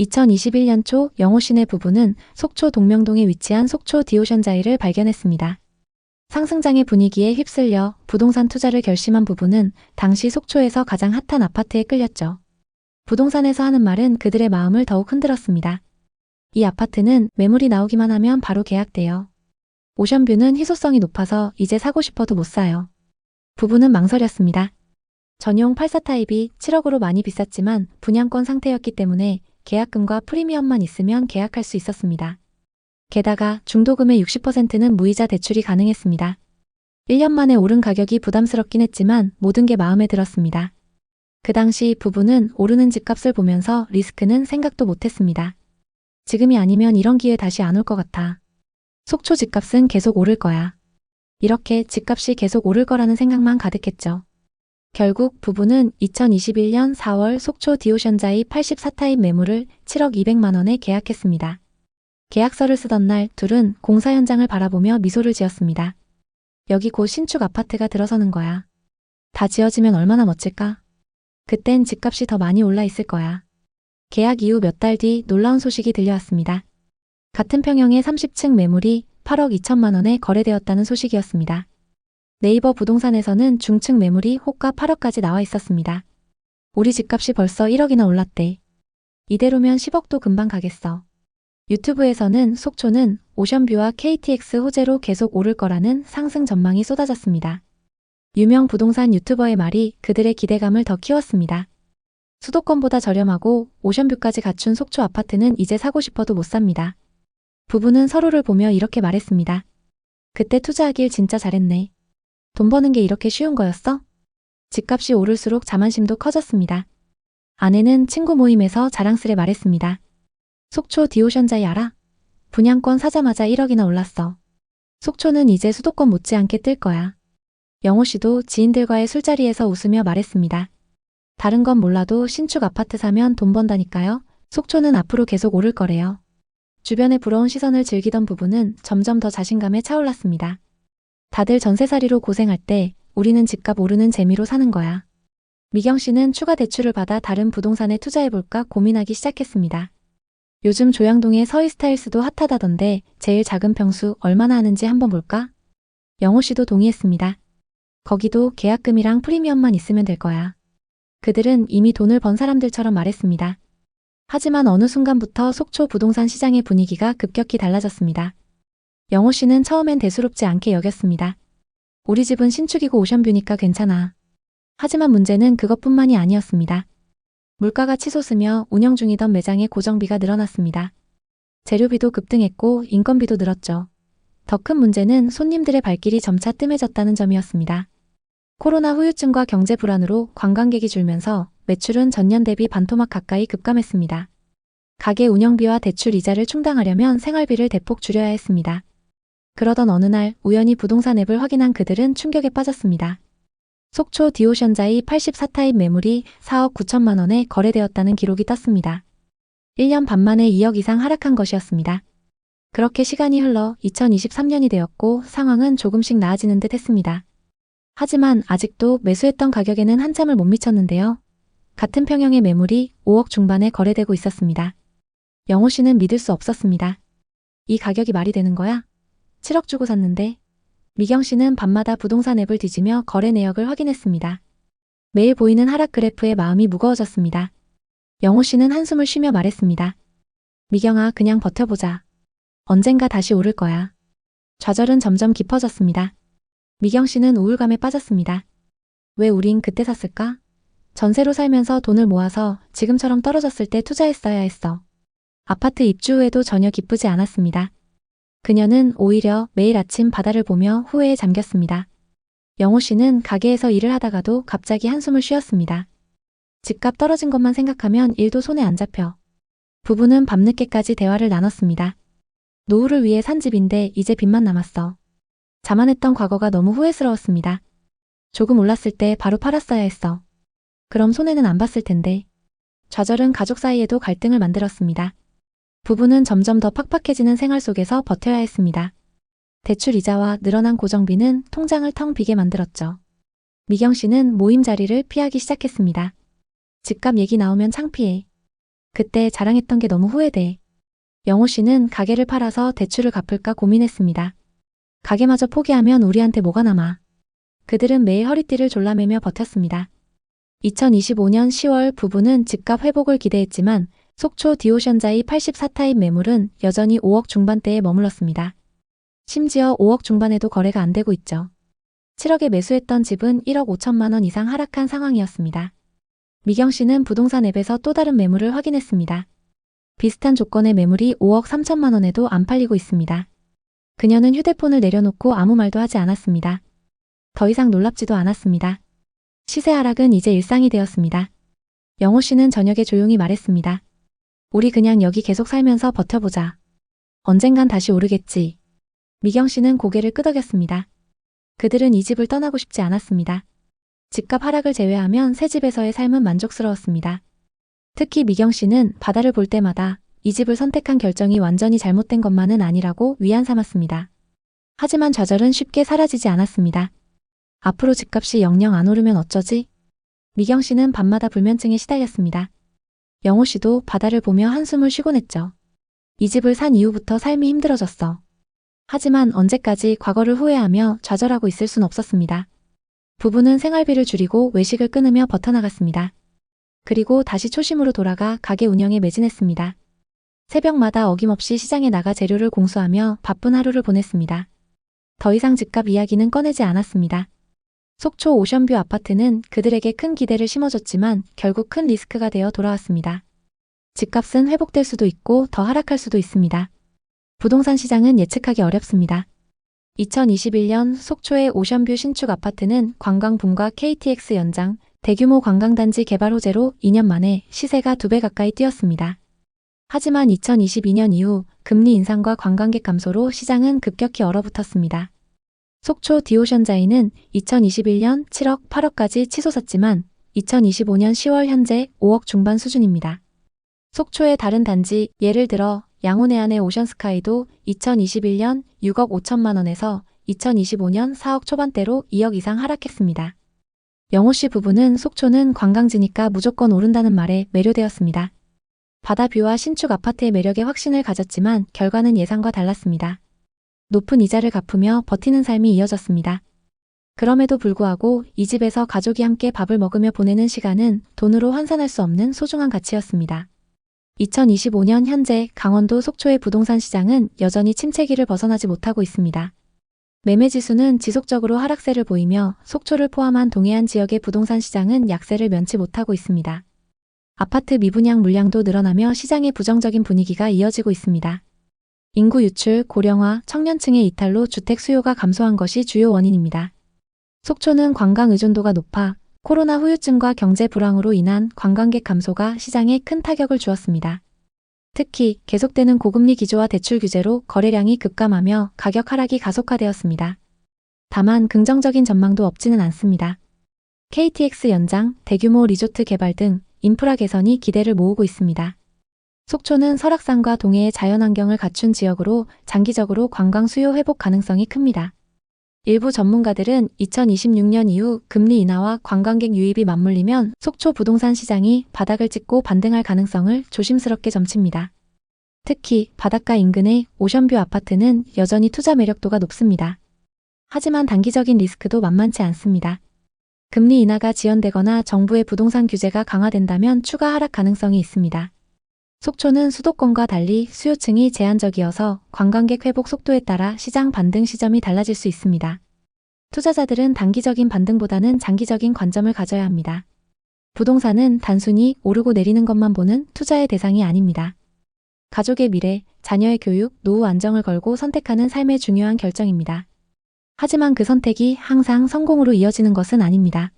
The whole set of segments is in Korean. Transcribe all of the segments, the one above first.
2021년 초 영호 씨네 부부는 속초 동명동에 위치한 속초 디오션자이를 발견했습니다. 상승장의 분위기에 휩쓸려 부동산 투자를 결심한 부부는 당시 속초에서 가장 핫한 아파트에 끌렸죠. 부동산에서 하는 말은 그들의 마음을 더욱 흔들었습니다. 이 아파트는 매물이 나오기만 하면 바로 계약돼요. 오션뷰는 희소성이 높아서 이제 사고 싶어도 못 사요. 부부는 망설였습니다. 전용 84 타입이 7억으로 많이 비쌌지만 분양권 상태였기 때문에 계약금과 프리미엄만 있으면 계약할 수 있었습니다. 게다가 중도금의 60%는 무이자 대출이 가능했습니다. 1년 만에 오른 가격이 부담스럽긴 했지만 모든 게 마음에 들었습니다. 그 당시 부부는 오르는 집값을 보면서 리스크는 생각도 못했습니다. 지금이 아니면 이런 기회 다시 안 올 것 같아. 속초 집값은 계속 오를 거야. 이렇게 집값이 계속 오를 거라는 생각만 가득했죠. 결국 부부는 2021년 4월 속초 디오션자이 84타입 매물을 7억 200만 원에 계약했습니다. 계약서를 쓰던 날 둘은 공사 현장을 바라보며 미소를 지었습니다. 여기 곧 신축 아파트가 들어서는 거야. 다 지어지면 얼마나 멋질까? 그땐 집값이 더 많이 올라 있을 거야. 계약 이후 몇 달 뒤 놀라운 소식이 들려왔습니다. 같은 평형의 30층 매물이 8억 2천만 원에 거래되었다는 소식이었습니다. 네이버 부동산에서는 중층 매물이 호가 8억까지 나와 있었습니다. 우리 집값이 벌써 1억이나 올랐대. 이대로면 10억도 금방 가겠어. 유튜브에서는 속초는 오션뷰와 KTX 호재로 계속 오를 거라는 상승 전망이 쏟아졌습니다. 유명 부동산 유튜버의 말이 그들의 기대감을 더 키웠습니다. 수도권보다 저렴하고 오션뷰까지 갖춘 속초 아파트는 이제 사고 싶어도 못 삽니다. 부부는 서로를 보며 이렇게 말했습니다. 그때 투자하길 진짜 잘했네. 돈 버는 게 이렇게 쉬운 거였어? 집값이 오를수록 자만심도 커졌습니다. 아내는 친구 모임에서 자랑스레 말했습니다. 속초 디오션자이 알아? 분양권 사자마자 1억이나 올랐어. 속초는 이제 수도권 못지않게 뜰 거야. 영호 씨도 지인들과의 술자리에서 웃으며 말했습니다. 다른 건 몰라도 신축 아파트 사면 돈 번다니까요. 속초는 앞으로 계속 오를 거래요. 주변의 부러운 시선을 즐기던 부부는 점점 더 자신감에 차올랐습니다. 다들 전세살이로 고생할 때 우리는 집값 오르는 재미로 사는 거야. 미경 씨는 추가 대출을 받아 다른 부동산에 투자해볼까 고민하기 시작했습니다. 요즘 조양동의 서희스타일스도 핫하다던데 제일 작은 평수 얼마나 하는지 한번 볼까? 영호 씨도 동의했습니다. 거기도 계약금이랑 프리미엄만 있으면 될 거야. 그들은 이미 돈을 번 사람들처럼 말했습니다. 하지만 어느 순간부터 속초 부동산 시장의 분위기가 급격히 달라졌습니다. 영호 씨는 처음엔 대수롭지 않게 여겼습니다. 우리 집은 신축이고 오션뷰니까 괜찮아. 하지만 문제는 그것뿐만이 아니었습니다. 물가가 치솟으며 운영 중이던 매장의 고정비가 늘어났습니다. 재료비도 급등했고 인건비도 늘었죠. 더 큰 문제는 손님들의 발길이 점차 뜸해졌다는 점이었습니다. 코로나 후유증과 경제 불안으로 관광객이 줄면서 매출은 전년 대비 반토막 가까이 급감했습니다. 가게 운영비와 대출 이자를 충당하려면 생활비를 대폭 줄여야 했습니다. 그러던 어느 날 우연히 부동산 앱을 확인한 그들은 충격에 빠졌습니다. 속초 디오션자이 84타입 매물이 4억 9천만 원에 거래되었다는 기록이 떴습니다. 1년 반 만에 2억 이상 하락한 것이었습니다. 그렇게 시간이 흘러 2023년이 되었고 상황은 조금씩 나아지는 듯 했습니다. 하지만 아직도 매수했던 가격에는 한참을 못 미쳤는데요. 같은 평형의 매물이 5억 중반에 거래되고 있었습니다. 영호 씨는 믿을 수 없었습니다. 이 가격이 말이 되는 거야? 7억 주고 샀는데 미경 씨는 밤마다 부동산 앱을 뒤지며 거래 내역을 확인했습니다. 매일 보이는 하락 그래프에 마음이 무거워졌습니다. 영호 씨는 한숨을 쉬며 말했습니다. 미경아, 그냥 버텨보자. 언젠가 다시 오를 거야. 좌절은 점점 깊어졌습니다. 미경 씨는 우울감에 빠졌습니다. 왜 우린 그때 샀을까? 전세로 살면서 돈을 모아서 지금처럼 떨어졌을 때 투자했어야 했어. 아파트 입주 후에도 전혀 기쁘지 않았습니다. 그녀는 오히려 매일 아침 바다를 보며 후회에 잠겼습니다. 영호 씨는 가게에서 일을 하다가도 갑자기 한숨을 쉬었습니다. 집값 떨어진 것만 생각하면 일도 손에 안 잡혀. 부부는 밤늦게까지 대화를 나눴습니다. 노후를 위해 산 집인데 이제 빚만 남았어. 자만했던 과거가 너무 후회스러웠습니다. 조금 올랐을 때 바로 팔았어야 했어. 그럼 손해는 안 봤을 텐데. 좌절은 가족 사이에도 갈등을 만들었습니다. 부부는 점점 더 팍팍해지는 생활 속에서 버텨야 했습니다. 대출 이자와 늘어난 고정비는 통장을 텅 비게 만들었죠. 미경 씨는 모임 자리를 피하기 시작했습니다. 집값 얘기 나오면 창피해. 그때 자랑했던 게 너무 후회돼. 영호 씨는 가게를 팔아서 대출을 갚을까 고민했습니다. 가게마저 포기하면 우리한테 뭐가 남아. 그들은 매일 허리띠를 졸라매며 버텼습니다. 2025년 10월 부부는 집값 회복을 기대했지만 속초 디오션자의 84타입 매물은 여전히 5억 중반대에 머물렀습니다. 심지어 5억 중반에도 거래가 안 되고 있죠. 7억에 매수했던 집은 1억 5천만 원 이상 하락한 상황이었습니다. 미경 씨는 부동산 앱에서 또 다른 매물을 확인했습니다. 비슷한 조건의 매물이 5억 3천만 원에도 안 팔리고 있습니다. 그녀는 휴대폰을 내려놓고 아무 말도 하지 않았습니다. 더 이상 놀랍지도 않았습니다. 시세 하락은 이제 일상이 되었습니다. 영호 씨는 저녁에 조용히 말했습니다. 우리 그냥 여기 계속 살면서 버텨보자. 언젠간 다시 오르겠지. 미경 씨는 고개를 끄덕였습니다. 그들은 이 집을 떠나고 싶지 않았습니다. 집값 하락을 제외하면 새 집에서의 삶은 만족스러웠습니다. 특히 미경 씨는 바다를 볼 때마다 이 집을 선택한 결정이 완전히 잘못된 것만은 아니라고 위안 삼았습니다. 하지만 좌절은 쉽게 사라지지 않았습니다. 앞으로 집값이 영영 안 오르면 어쩌지? 미경 씨는 밤마다 불면증에 시달렸습니다. 영호 씨도 바다를 보며 한숨을 쉬곤 했죠. 이 집을 산 이후부터 삶이 힘들어졌어. 하지만 언제까지 과거를 후회하며 좌절하고 있을 순 없었습니다. 부부는 생활비를 줄이고 외식을 끊으며 버텨나갔습니다. 그리고 다시 초심으로 돌아가 가게 운영에 매진했습니다. 새벽마다 어김없이 시장에 나가 재료를 공수하며 바쁜 하루를 보냈습니다. 더 이상 집값 이야기는 꺼내지 않았습니다. 속초 오션뷰 아파트는 그들에게 큰 기대를 심어줬지만 결국 큰 리스크가 되어 돌아왔습니다. 집값은 회복될 수도 있고 더 하락할 수도 있습니다. 부동산 시장은 예측하기 어렵습니다. 2021년 속초의 오션뷰 신축 아파트는 관광분과 KTX 연장, 대규모 관광단지 개발 호재로 2년 만에 시세가 2배 가까이 뛰었습니다. 하지만 2022년 이후 금리 인상과 관광객 감소로 시장은 급격히 얼어붙었습니다. 속초 디오션자이는 2021년 7억, 8억까지 치솟았지만 2025년 10월 현재 5억 중반 수준입니다. 속초의 다른 단지, 예를 들어 양호내안의 오션스카이도 2021년 6억 5천만 원에서 2025년 4억 초반대로 2억 이상 하락했습니다. 영호 씨 부부는 속초는 관광지니까 무조건 오른다는 말에 매료되었습니다. 바다뷰와 신축 아파트의 매력에 확신을 가졌지만 결과는 예상과 달랐습니다. 높은 이자를 갚으며 버티는 삶이 이어졌습니다. 그럼에도 불구하고 이 집에서 가족이 함께 밥을 먹으며 보내는 시간은 돈으로 환산할 수 없는 소중한 가치였습니다. 2025년 현재 강원도 속초의 부동산 시장은 여전히 침체기를 벗어나지 못하고 있습니다. 매매 지수는 지속적으로 하락세를 보이며 속초를 포함한 동해안 지역의 부동산 시장은 약세를 면치 못하고 있습니다. 아파트 미분양 물량도 늘어나며 시장의 부정적인 분위기가 이어지고 있습니다. 인구 유출, 고령화, 청년층의 이탈로 주택 수요가 감소한 것이 주요 원인입니다. 속초는 관광 의존도가 높아 코로나 후유증과 경제 불황으로 인한 관광객 감소가 시장에 큰 타격을 주었습니다. 특히 계속되는 고금리 기조와 대출 규제로 거래량이 급감하며 가격 하락이 가속화되었습니다. 다만 긍정적인 전망도 없지는 않습니다. KTX 연장, 대규모 리조트 개발 등 인프라 개선이 기대를 모으고 있습니다. 속초는 설악산과 동해의 자연환경을 갖춘 지역으로 장기적으로 관광 수요 회복 가능성이 큽니다. 일부 전문가들은 2026년 이후 금리 인하와 관광객 유입이 맞물리면 속초 부동산 시장이 바닥을 찍고 반등할 가능성을 조심스럽게 점칩니다. 특히 바닷가 인근의 오션뷰 아파트는 여전히 투자 매력도가 높습니다. 하지만 단기적인 리스크도 만만치 않습니다. 금리 인하가 지연되거나 정부의 부동산 규제가 강화된다면 추가 하락 가능성이 있습니다. 속초는 수도권과 달리 수요층이 제한적이어서 관광객 회복 속도에 따라 시장 반등 시점이 달라질 수 있습니다. 투자자들은 단기적인 반등보다는 장기적인 관점을 가져야 합니다. 부동산은 단순히 오르고 내리는 것만 보는 투자의 대상이 아닙니다. 가족의 미래, 자녀의 교육, 노후 안정을 걸고 선택하는 삶의 중요한 결정입니다. 하지만 그 선택이 항상 성공으로 이어지는 것은 아닙니다.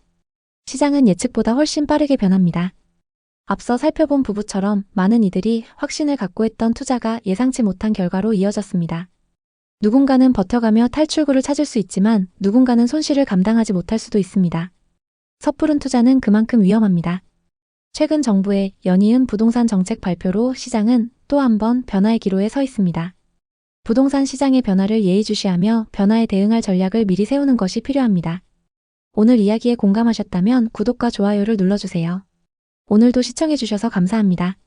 시장은 예측보다 훨씬 빠르게 변합니다. 앞서 살펴본 부부처럼 많은 이들이 확신을 갖고 했던 투자가 예상치 못한 결과로 이어졌습니다. 누군가는 버텨가며 탈출구를 찾을 수 있지만 누군가는 손실을 감당하지 못할 수도 있습니다. 섣부른 투자는 그만큼 위험합니다. 최근 정부의 연이은 부동산 정책 발표로 시장은 또 한 번 변화의 기로에 서 있습니다. 부동산 시장의 변화를 예의주시하며 변화에 대응할 전략을 미리 세우는 것이 필요합니다. 오늘 이야기에 공감하셨다면 구독과 좋아요를 눌러주세요. 오늘도 시청해주셔서 감사합니다.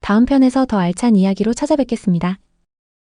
다음 편에서 더 알찬 이야기로 찾아뵙겠습니다.